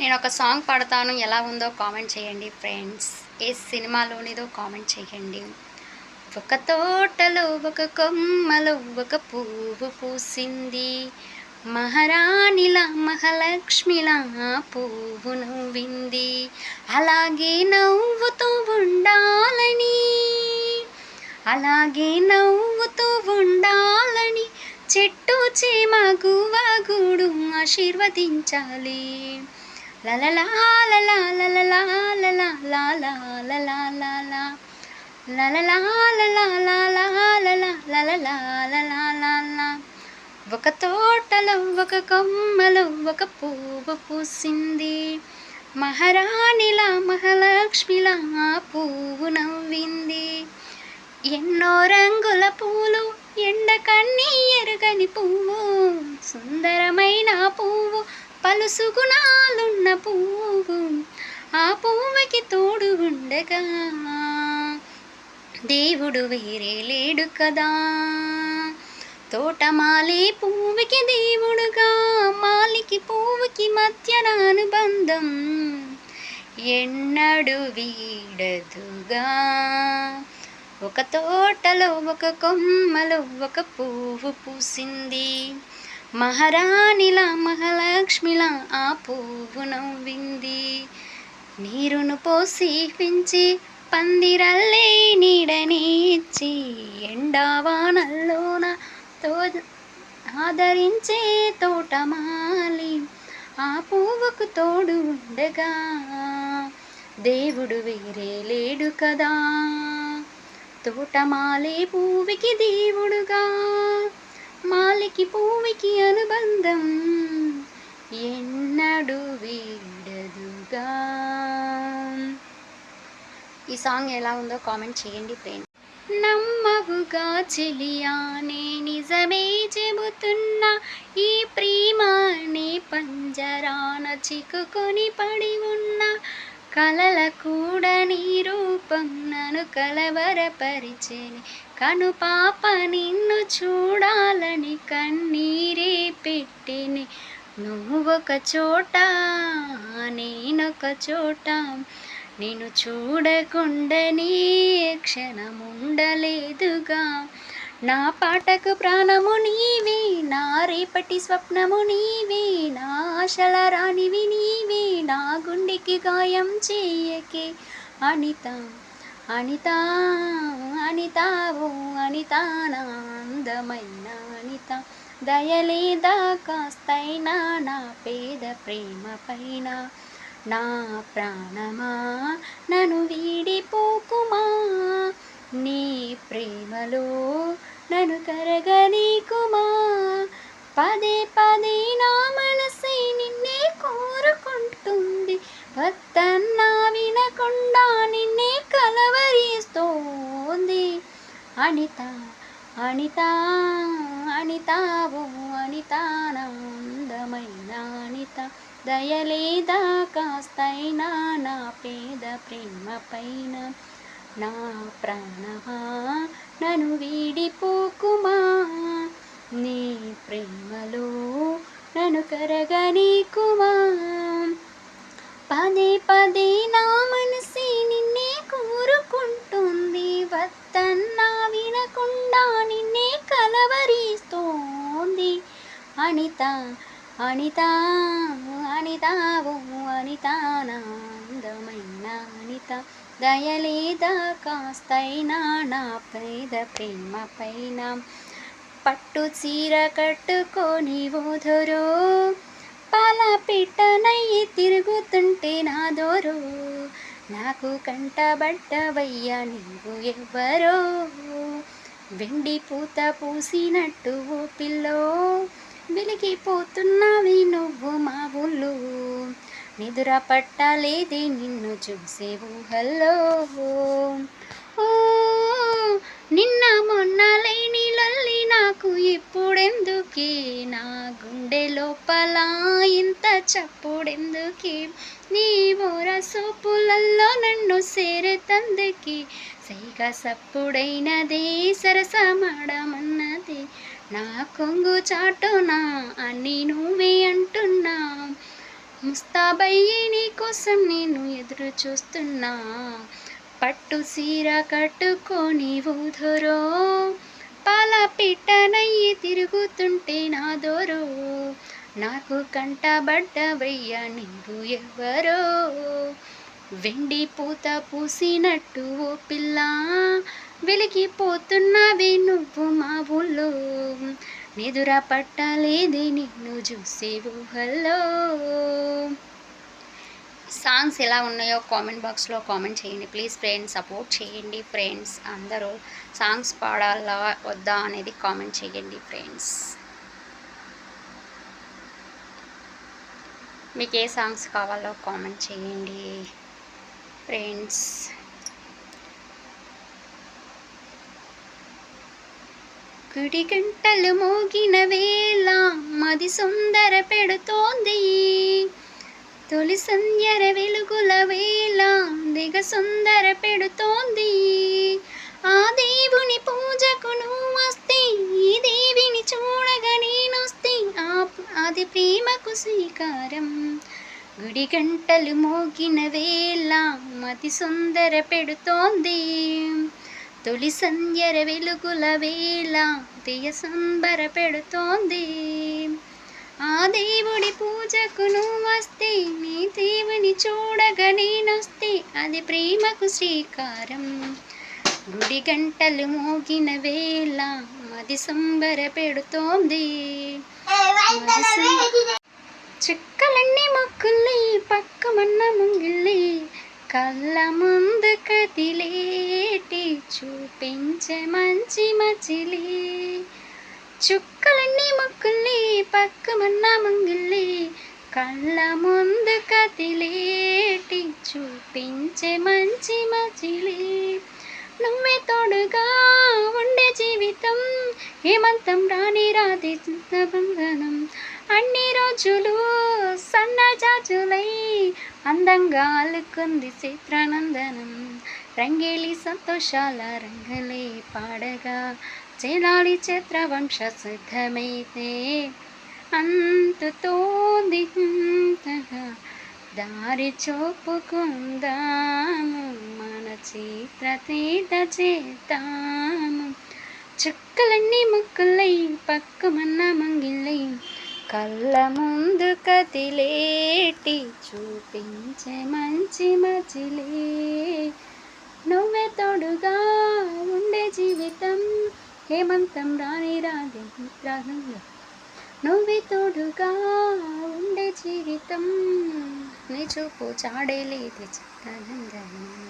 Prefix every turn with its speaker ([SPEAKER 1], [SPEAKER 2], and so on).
[SPEAKER 1] నేను ఒక సాంగ్ పాడతాను. ఎలా ఉందో కామెంట్ చేయండి ఫ్రెండ్స్. ఏ సినిమాలోనిదో కామెంట్ చేయండి. ఒక తోటలో ఒక కొమ్మలో ఒక పువ్వు పూసింది. మహారాణిలా మహాలక్ష్మిలా పువ్వు నవ్వింది. అలాగే నవ్వుతూ ఉండాలని అలాగే నవ్వుతూ ఉండాలని చెట్టు చేమ గువాగుడు ఆశీర్వదించాలి. లలలా లలా లలలా లలా లాలా లలా లాలా లలలా లలా లాలా లలా లలలా లలా లాలా ఒక తోటలో ఒక కొమ్మలో ఒక పువ్వు పూసింది మహారాణిలా మహాలక్ష్మిలా ఆ పువ్వు నవ్వింది ఎన్నో రంగుల పూలు ఎండ కన్నీ ఎరుగని పువ్వు సుందరమైన పువ్వు పలుసు పువ్వు ఆ పువ్వుకి తోడు ఉండగా. దేవుడు వేరే లేడు కదా. తోటమాలి పువ్వుకి దేవుడుగా మాలికి పువ్వుకి మధ్యన అనుబంధం. ఎన్నడు వీడదుగా. ఒక తోటలో ఒక కొమ్మలో ఒక పువ్వు పూసింది. మహారాణిలా మహాలక్ష్మిలా ఆ పువ్వు నవ్వింది నీరును పోసి పెంచి పందిరల్లే నీడనిచ్చి ఎండావానల్లోన తో ఆదరించే తోటమాలి. ఆ పువ్వుకు తోడు ఉండగా దేవుడు వేరే లేడు కదా. తోటమాలే పువ్వుకి దేవుడుగా. మాలికి పువ్వుకి అనుబంధం. ఎన్నడు వీడదుగా. ఈ సాంగ్ ఎలా ఉందో కామెంట్ చేయండి ఫ్రెండ్. నమ్మవుగా చెలియానే నిజమే చెబుతున్నా. ఈ ప్రేమానే పంజరాన చిక్కుకొని పడి ఉన్న. కలల కూడా నీ రూపం నన్ను కలవరపరిచేని. కను పాప నిన్ను చూడాలని కన్నీరే పెట్టిని. నువ్వు ఒక చోట నేనొక చోట. నేను చూడకుండా నీ క్షణముండలేదుగా. నా పాటకు ప్రాణము నీవే నా రేపటి స్వప్నము నీవే నా ఆశల రాణివి నీవే నా గుండెకి గాయం చేయకే. అనిత అనిత అనిత అనిత నా అందమైన అనిత. దయలేదా కాస్తైనా నా పేద ప్రేమ పైన. నా ప్రాణమా నన్ను వీడిపోకుమా? నీ ప్రేమలో నన్ను కరగనీకుమా పదే పదే నా మనసే నిన్నే కోరుకుంటుంది. భక్తన్నా వినకుండా నిన్నే కలవరిస్తోంది. అనిత అనిత అనిత ఓ అందమైన అనిత. దయలేదా కాస్తైనా నా పేద ప్రేమ పైన. నా ప్రాణమా నన్ను వీడిపోకుమా? నీ ప్రేమలో నన్ను కరగనీకుమా? పదే పదే నా మనసి నిన్నే కోరుకుంటుంది. వద్దన్నా వినకుండా నిన్నే కలవరిస్తోంది. అనిత అనిత అనిత అనితానా అనిత దయలేదా? కాస్తైనా నా పేద ప్రేమ పైన. పట్టు చీర కట్టుకొని ఓధరో పాల పిట్టనయ్యి తిరుగుతుంటే నాదోరో నాకు కంటబడ్డవయ్యా నీవు ఎవ్వరో. వెండి పూత పూసినట్టు ఓ పిల్లో వెలిగిపోతున్నావి నువ్వు మా ఊళ్ళు. నిదుర పట్టలేదే నిన్ను చూసే ఊహల్లో. ఓ నిన్న మొన్న లేని లల్లి నాకు ఇప్పుడెందుకే? నా గుండె లోపల ఇంత చప్పుడెందుకే? నీ మోర సోపులల్లో నన్ను సేరెతందుకి సైగ సప్పుడైనదే సరసమాడమన్నది నా కొంగు చాటునా అని నువ్వే అంటున్నా. ముస్తాబయ్యి నీ కోసం నేను ఎదురు చూస్తున్నా. పట్టు సీర కట్టుకొని ఊధురో పాల పిట్టనయ్యి తిరుగుతుంటే నా దోరో నాకు కంటబడ్డవయ్య నీవు ఎవరో. వెండి పూత పూసినట్టు ఓ పిల్ల. వెలిగిపోతున్నావే నువ్వు మా ఊళ్ళో. నిదుర పట్టలేదే నిన్ను చూసే ఊహల్లో. సాంగ్స్ ఎలా ఉన్నాయో కామెంట్ బాక్స్లో కామెంట్ చేయండి. ప్లీజ్ ఫ్రెండ్స్ సపోర్ట్ చేయండి ఫ్రెండ్స్. అందరూ సాంగ్స్ పాడాలా వద్దా అనేది కామెంట్ చేయండి ఫ్రెండ్స్. మీకు ఏ సాంగ్స్ కావాలో కామెంట్ చేయండి ఫ్రెండ్స్. కుడి గంటలు మోగిన వేళ మది సుందర పెడుతోంది. తొలి సంధ్యర వెలుగుల వేళ దిగ సుందర పెడుతోంది. ఆ దేవుని పూజకు నువ్వు వస్తే ఈ దేవిని చూడగా నేనొస్తే అది ప్రేమకు శ్రీకారం గుడి గంటలు మోగిన వేళ మతి సుందర పెడుతోంది. తొలి సంధ్యర వెలుగుల వేళ తీయ సంబర పెడుతోంది. ఆ దేవుడి పూజకు నువ్వు వస్తే నీ దేవుని చూడగా నేనొస్తే అది ప్రేమకు శ్రీకారం. గుడి గంటలు మోగిన వేళ మది సంబర పెడుతోంది. మది చుక్కలన్నీ మొక్కుల్లి పక్కమన్న ముంగిల్లి కళ్ళ ముందు కదిలేటి చూపించే మంచి మచిలి చుక్కలన్నీ ముక్కుల్ని పక్కమన్న ముంగిల్లి. కళ్ళ ముందు కదిలేటి చూపించే మంచి మచిలి నువ్వే తోడుగా ఉండే జీవితం హేమంతం రాని రాది బంధనం అన్ని రోజులు సన్నజాజులై అందంగా అలుకుంది చిత్రానందనం. రంగేలి సంతోషాల రంగులే పాడగా చేలాలి చిత్రవంశ సిద్ధమైతే. అంతుతోంది దారి చూపుకుందాము మన చిత్ర తీట చేద్దాము. చుక్కలన్నీ ముక్కులై పక్కమన్న మంగిల్లై కళ్ళ ముందు కదిలేటి చూపించే మంచి మజిలే. నువ్వే తోడుగా ఉండే జీవితం హేమంతం రాని రాదే రాగంలో నువ్వే తోడుగా ఉండే జీవితం నీ చూపు చాడేలేదు చిత్తానందనం